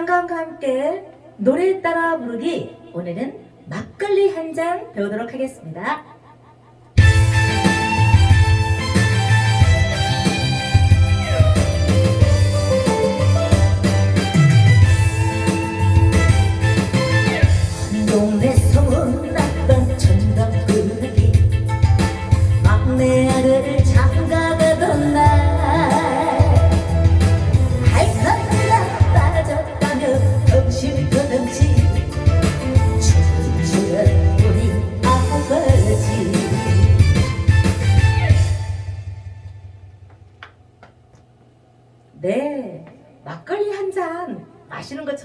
한가함과 함께 노래 따라 부르기 오늘은 막걸리 한 잔 배우도록 하겠습니다.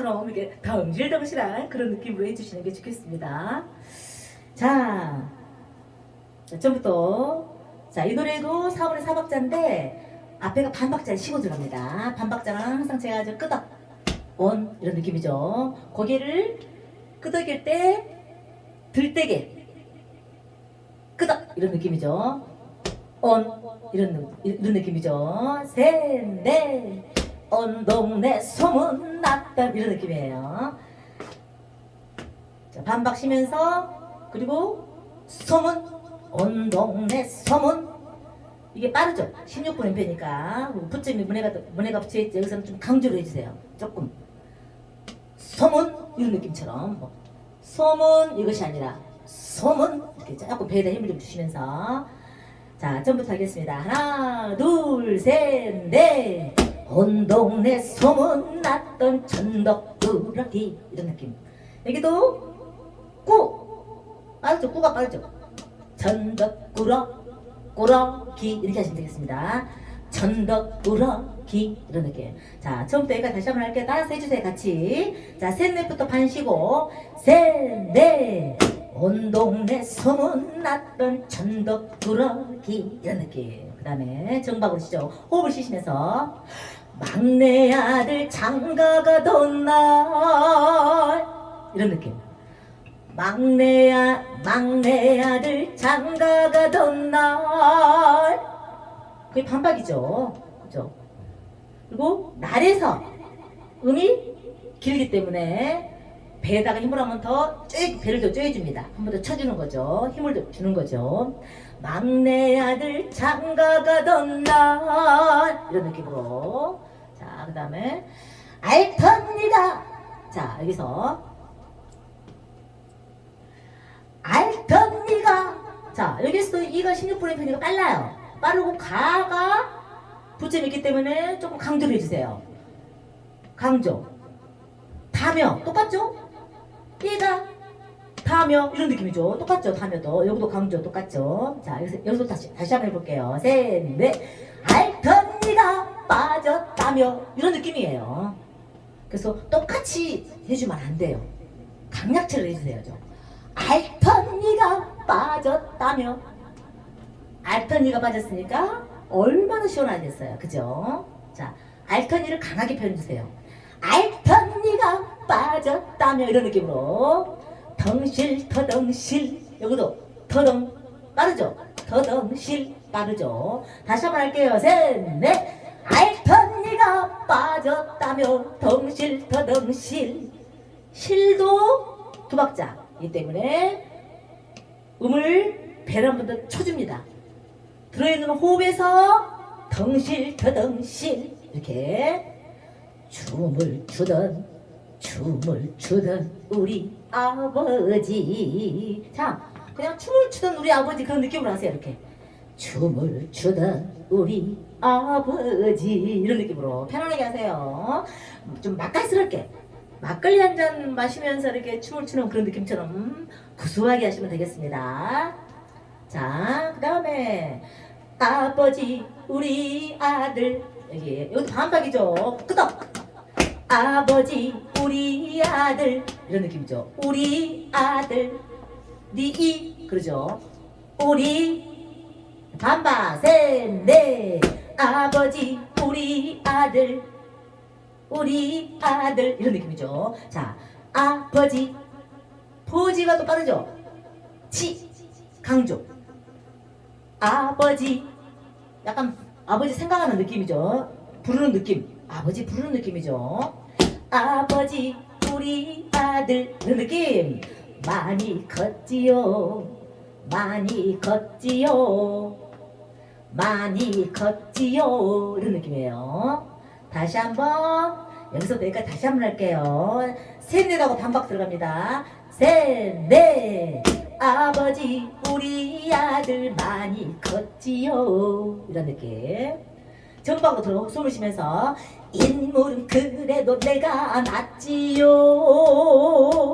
것처럼 이렇게 덩실덩실한 그런 느낌으로 해주시는 게 좋겠습니다 자 자, 처음부터 자, 이 노래도 4분의 4박자인데 앞에가 반박자를 쉬고 들어갑니다. 반박자는 항상 제가 저 끄덕, 온 이런 느낌이죠. 고개를 끄덕일 때 들때게 끄덕 이런 느낌이죠. 온 이런, 느- 이런 느낌이죠. 셋, 넷, 온 동네 소문 났던 이런 느낌이에요. 자, 반박 쉬면서 그리고 소문 온 동네 소문. 이게 빠르죠? 16분 연패니까. 붙점이 문해가 문해가 붙여 있지. 여기서는 좀 강조를 해주세요. 조금. 소문 이런 느낌처럼. 뭐, 소문 이것이 아니라 소문. 이렇게 조금 배에다 힘을 좀 주시면서. 자 처음부터 하겠습니다. 하나 둘 셋 넷 온 동네 소문 났던 천덕꾸러기 이런 느낌 여기도 꾸 빠르죠 꾸가 빠르죠 전덕꾸러 꾸러기 이렇게 하시면 되겠습니다. 전덕꾸러기 이런 느낌. 자 처음부터 여기까지 다시 한번 할게요. 따라서 해주세요 같이. 자 셋넷부터 반 쉬고 셋넷 온 동네 소문났던 전덕꾸러기 이런 느낌. 그 다음에 정박으로 시죠. 호흡을 쉬시면서 막내 아들 장가가던 날. 이런 느낌. 막내야 막내 아들 장가가던 날. 그게 반박이죠. 그죠? 그리고 날에서 음이 길기 때문에 배에다가 힘을 한번 더 쪼여, 배를 더 쪼여줍니다. 한 번 더 쳐주는 거죠. 힘을 더 주는 거죠 막내 아들 장가가던 날. 이런 느낌으로. 자 그 다음에 알턴니가 자 여기서 알던 니가 자 여기서 이가 16분의 편이가 빨라요. 빠르고 가가 부점이 있기 때문에 조금 강조를 해주세요. 강조. 다며 똑같죠? 이가 다며 이런 느낌이죠. 똑같죠? 다며도. 여기도 강조 똑같죠? 자 여기서, 여기서 다시 다시 한번 해볼게요. 셋넷. 알던 니가 빠졌다며. 이런 느낌이에요. 그래서 똑같이 해주면 안 돼요. 강약체를 해주세요. 좀. 알턴니가 빠졌다며. 알턴니가 빠졌으니까 얼마나 시원하겠어요. 그죠? 자 알턴니를 강하게 표현해주세요. 알턴니가 빠졌다며. 이런 느낌으로 덩실 터덩실. 여기도 터덩 빠르죠? 터덩실 빠르죠. 다시 한번 할게요. 셋넷. 알턴 니가 빠졌다며 덩실 터덩실. 실도 두 박자. 이 때문에 음을 더 쳐줍니다. 들어있는 호흡에서 덩실 더덩실. 이렇게 춤을 추던 춤을 추던 우리 아버지 자 그냥 춤을 추던 우리 아버지 그런 느낌으로 하세요 이렇게 춤을 추던 우리 아버지 이런 느낌으로 편안하게 하세요 좀 맛깔스럽게 막걸리 한 잔 마시면서 이렇게 춤을 추는 그런 느낌처럼 구수하게 하시면 되겠습니다. 자, 그 다음에 아버지 우리 아들 여기 여기 반박이죠. 끄덕. 아버지 우리 아들 이런 느낌이죠. 우리 아들 니이 그러죠. 우리 반박 셋넷 아버지 우리 아들 우리 아들 이런 느낌이죠. 자, 아버지 포지가 또 빠르죠. 치 강조. 아버지 약간 아버지 생각하는 느낌이죠. 부르는 느낌. 아버지 부르는 느낌이죠. 아버지 우리 아들 느낌. 많이 컸지요. 많이 컸지요. 많이 컸지요. 이런 느낌이에요. 다시 한번 여기서부터 여기까지 다시 한번 할게요. 셋넷하고 반박 들어갑니다. 셋넷. 아버지 우리 아들 많이 컸지요. 이런 느낌 전방으로 들어 숨을 쉬면서 인물은 그래도 내가 낫지요.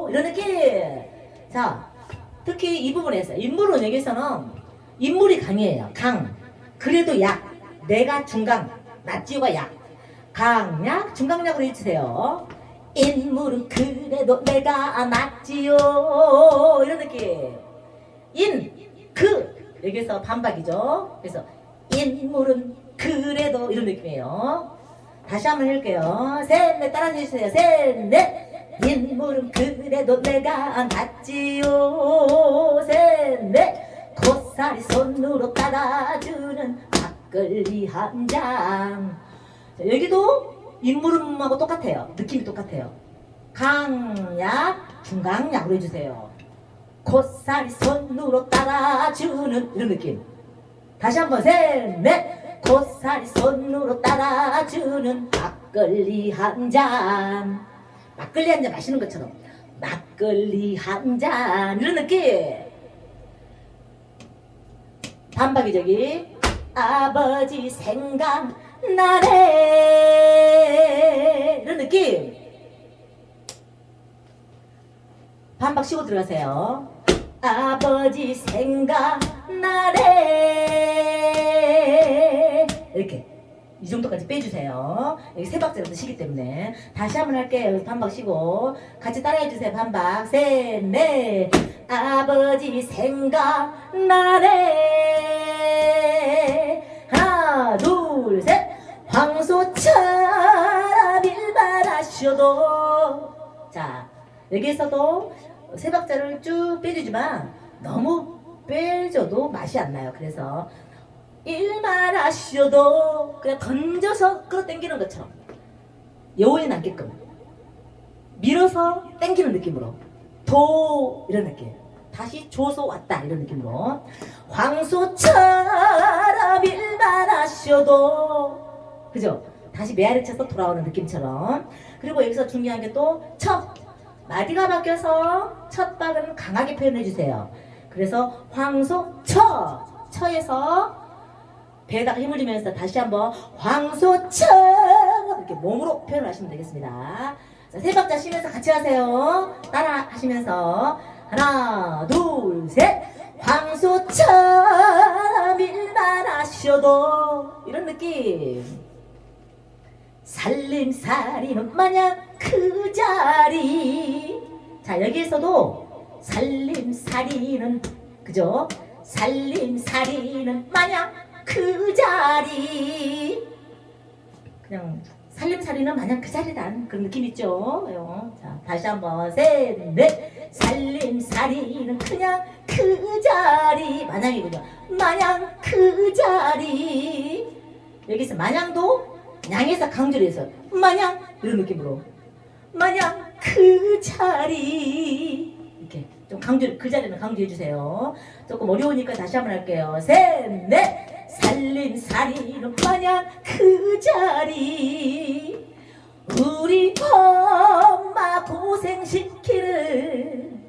이런 느낌. 자 특히 이 부분에서 인물은 여기서는 인물이 강이에요. 강. 그래도 약. 내가 중강. 낫지요가 약. 강약 중강약으로 해주세요. 인물은 그래도 내가 낫지요. 이런 느낌. 인 그. 여기서 반박이죠. 그래서 인물은 그래도 이런 느낌이에요 다시 한번 해볼게요 셋 넷 따라 해 주세요 셋 넷 인물은 그래도 내가 낫지요 셋 넷 고사리 손으로 따라주는 막걸리 한 잔 자, 여기도 인물음하고 똑같아요. 느낌이 똑같아요. 강약, 중강약으로 해주세요. 고사리 손으로 따라주는 이런 느낌. 다시 한번 셋, 넷. 고사리 손으로 따라주는 막걸리 한 잔. 막걸리 한 잔 마시는 것처럼 막걸리 한 잔. 이런 느낌. 반박이 저기. 아버지 생각나네. 이런 느낌. 반박 쉬고 들어가세요. 아버지 생각나네 이렇게 이 정도까지 빼주세요. 여기 세 박자부터 쉬기 때문에. 다시 한번 할게요. 반박 쉬고. 같이 따라해 주세요. 반박. 셋 넷. 아버지 생각나네. 하나 둘 셋. 황소처럼 일만 하셔도. 자 여기에서도 세 박자를 쭉 빼주지만 너무 빼줘도 맛이 안 나요. 그래서 일만 하셔도 그냥 던져서 끌어당기는 것처럼 여운이 남게끔 밀어서 당기는 느낌으로 도 이런 느낌 다시 줘서 왔다 이런 느낌으로 황소처럼 일만 하셔도 그죠? 다시 메아리 쳐서 돌아오는 느낌처럼. 그리고 여기서 중요한 게 또첫 마디가 바뀌어서 첫 박은 강하게 표현해 주세요. 그래서 황소처 처에서 배에다가 힘을 주면서 다시 한번 황소처 이렇게 몸으로 표현하시면 되겠습니다 자, 세 박자 쉬면서 같이 하세요. 따라 하시면서 하나, 둘, 셋. 황소처럼 일만 하셔도 이런 느낌. 살림살이는 마냥 그 자리. 자 여기에서도 살림살이는 그죠? 살림살이는 마냥 그 자리. 그냥 살림살이는 마냥 그 자리란 그런 느낌 있죠? 어, 자, 다시 한번 셋, 넷. 살림살이는 그냥 그 자리 마냥이군요. 마냥 그 자리. 여기서 마냥도 양에서 강조를 해서 마냥 이런 느낌으로 마냥 그 자리 이렇게 좀 강조 그 자리는 강조해 주세요. 조금 어려우니까 다시 한번 할게요. 셋, 넷. 살림살이는 마냥 그 자리. 우리 엄마 고생시키는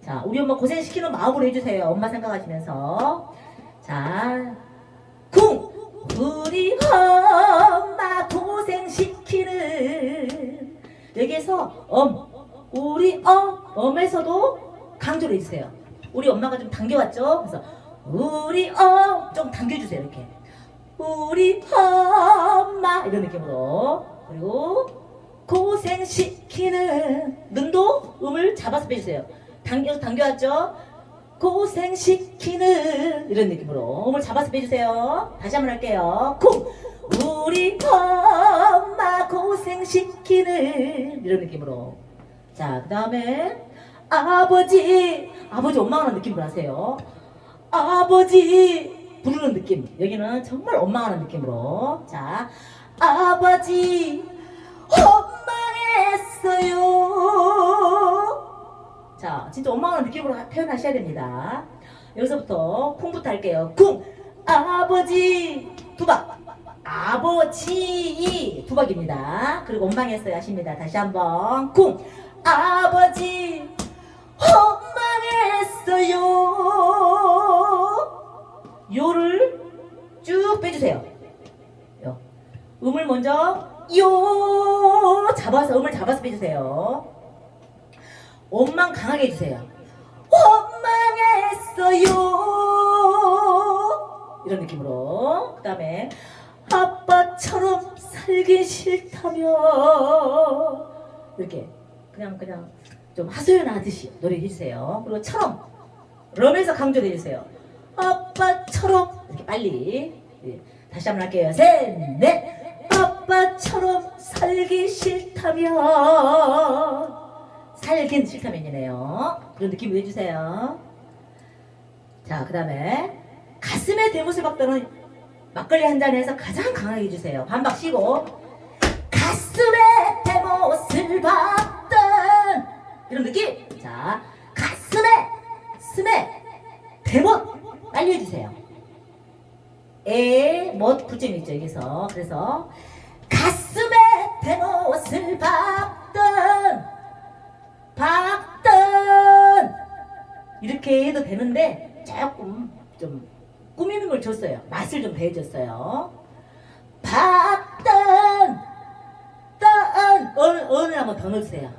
자 우리 엄마 고생시키는 마음으로 해주세요. 엄마 생각하시면서. 자쿵 우리 엄마 고생시키는. 여기에서 엄. 우리 엄. 엄에서도 강조를 해주세요. 우리 엄마가 좀 당겨왔죠? 그래서 우리 엄좀 당겨주세요 이렇게. 우리 엄마 이런 느낌으로. 그리고 고생시키는 눈도 음을 잡아서 빼주세요. 당겨 당겨왔죠? 고생시키는 이런 느낌으로 음을 잡아서 빼주세요. 다시 한번 할게요. 쿵 우리 엄마 고생시키는 이런 느낌으로. 자 그 다음에 아버지 아버지 원망하는 느낌으로 하세요 아버지 부르는 느낌 여기는 정말 원망하는 느낌으로 자 아버지 엄마의 망했어요. 자, 진짜 원망하는 느낌으로 하- 표현하셔야 됩니다. 여기서부터 쿵부터 할게요. 쿵! 아버지! 두박! 아버지! 두박입니다. 그리고 원망했어요 하십니다. 다시 한번. 쿵! 아버지! 원망했어요. 요를 쭉 빼주세요. 요. 음을 먼저 요 잡아서 음을 잡아서 빼주세요. 원망 강하게 해주세요. 원망했어요. 이런 느낌으로. 그 다음에 아빠처럼 살기 싫다며 이렇게 그냥 그냥 좀 하소연하듯이 노래해 주세요. 그리고 처럼 럼에서 강조해 주세요. 아빠 처럼 이렇게 빨리 예. 다시 한번 할게요. 셋, 넷. 아빠처럼 살기 싫다며 살긴 싫다면이네요. 그런 느낌 내주세요. 자, 그 다음에 가슴에 대못을 박도는 막걸리 한 잔에서 가장 강하게 해주세요. 반박 쉬고 가슴에 대못을 박던 이런 느낌. 자, 가슴에 스메 대못 빨리 해주세요. 에못 있죠 여기서 그래서 가슴에 대못을 박던 박던 이렇게 해도 되는데 조금 좀 꾸미는 걸 줬어요. 맛을 좀 더해줬어요. 박던 던 어느 어느 한번 더 넣어주세요.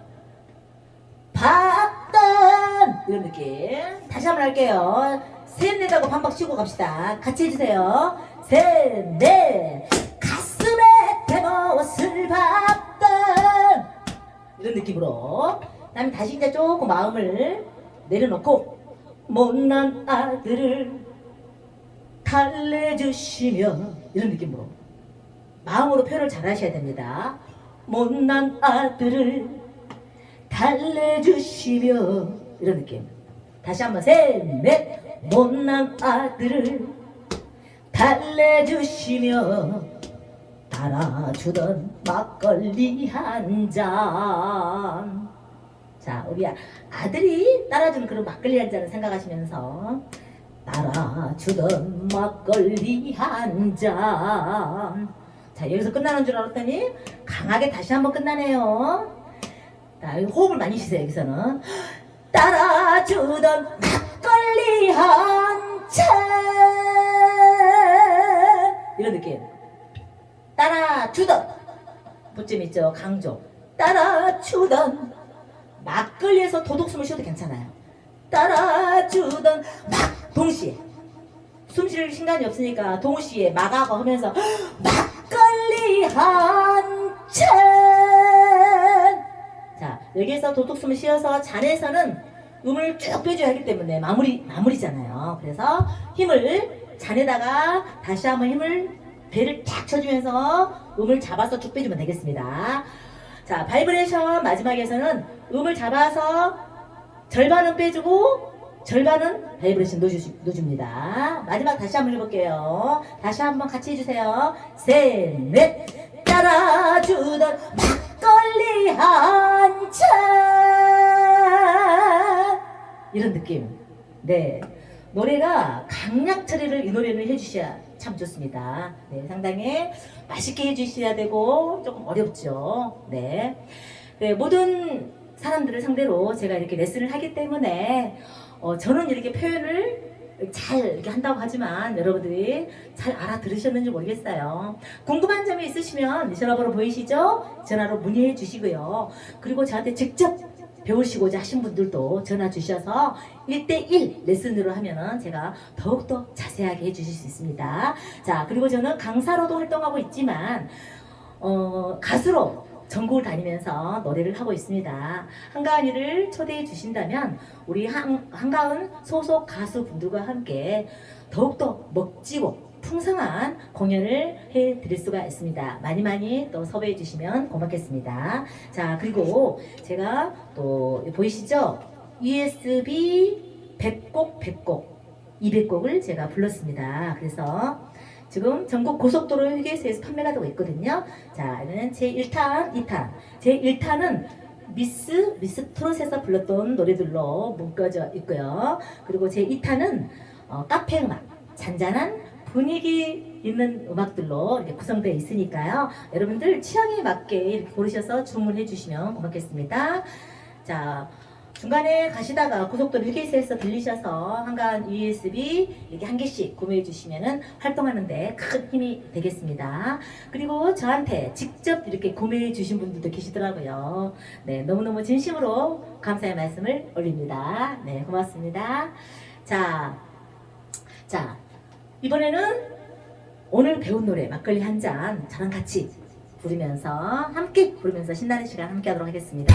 박던 이런 느낌. 다시 한번 할게요. 셋, 넷 하고 반박 쉬고 갑시다. 같이 해주세요. 셋, 넷. 가슴에 대못을 박던 이런 느낌으로. 그 다음에 다시 이제 조금 마음을 내려놓고 못난 아들을 달래주시며 이런 느낌으로 마음으로 표현을 잘 하셔야 됩니다. 못난 아들을 달래주시며 이런 느낌. 다시 한번 셋, 넷. 못난 아들을 달래주시며 따라주던 막걸리 한 잔. 자, 우리 아들이 따라주는 그런 막걸리 한 잔을 생각하시면서 따라주던 막걸리 한 잔. 자, 여기서 끝나는 줄 알았더니 강하게 다시 한번 끝나네요. 자, 호흡을 많이 쉬세요, 여기서는. 따라주던 막걸리 한 잔. 이런 느낌. 따라 주던. 붙임 있죠, 강조. 따라 주던. 막걸리에서 도둑숨을 쉬어도 괜찮아요. 따라 주던 막 동시에 숨 쉴 시간이 없으니까 동시에 막하고 하면서 막걸리 한 잔. 자 여기에서 도둑숨을 쉬어서 잔에서는 음을 쭉 빼줘야 하기 때문에 마무리 마무리잖아요. 그래서 힘을 잔에다가 다시 한번 힘을 배를 탁 쳐주면서 음을 잡아서 쭉 빼주면 되겠습니다. 자, 바이브레이션 마지막에서는 음을 잡아서 절반은 빼주고 절반은 바이브레이션 넣어줍니다. 마지막 다시 한번 해볼게요. 다시 한번 같이 해주세요. 셋, 넷. 따라주던 이런 느낌. 네. 노래가 강약 처리를 이 노래는 해주셔야 참 좋습니다. 네, 상당히 맛있게 해주셔야 되고 조금 어렵죠. 네. 네, 모든 사람들을 상대로 제가 이렇게 레슨을 하기 때문에 어, 저는 이렇게 표현을 잘 이렇게 한다고 하지만 여러분들이 잘 알아들으셨는지 모르겠어요. 궁금한 점이 있으시면 전화번호 보이시죠? 전화로 문의해 주시고요. 그리고 저한테 직접 배우시고자 하신 분들도 전화 주셔서 1대1 레슨으로 하면은 제가 더욱더 자세하게 해주실 수 있습니다. 자, 그리고 저는 강사로도 활동하고 있지만, 어, 가수로 전국을 다니면서 노래를 하고 있습니다. 한가은이를 초대해 주신다면, 우리 한, 한가은 소속 가수분들과 함께 더욱더 멋지고 풍성한 공연을 해 드릴 수가 있습니다. 많이 많이 또 섭외해 주시면 고맙겠습니다. 자, 그리고 제가 또 보이시죠? USB 100곡 100곡 200곡을 제가 불렀습니다. 그래서 지금 전국 고속도로 휴게소에서 판매가 되고 있거든요. 자, 이는 제 1탄, 2탄. 제 1탄은 미스 미스 트롯에서 불렀던 노래들로 묶어져 있고요. 그리고 제 2탄은 어, 카페 음악, 잔잔한 분위기 있는 음악들로 이렇게 구성되어 있으니까요. 여러분들 취향에 맞게 이렇게 고르셔서 주문해 주시면 고맙겠습니다. 자, 중간에 가시다가 고속도로 휴게소에서 들리셔서 한간 USB 이렇게 한 개씩 구매해 주시면은 활동하는데 큰 힘이 되겠습니다. 그리고 저한테 직접 이렇게 구매해 주신 분들도 계시더라고요. 네, 너무너무 진심으로 감사의 말씀을 올립니다. 네, 고맙습니다. 자, 자, 이번에는 오늘 배운 노래 막걸리 한 잔 저랑 같이 부르면서 함께 부르면서 신나는 시간 함께 하도록 하겠습니다.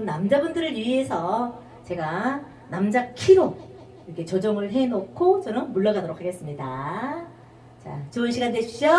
또 남자분들을 위해서 제가 남자 키로 이렇게 조정을 해놓고 저는 물러가도록 하겠습니다. 자, 좋은 시간 되십시오.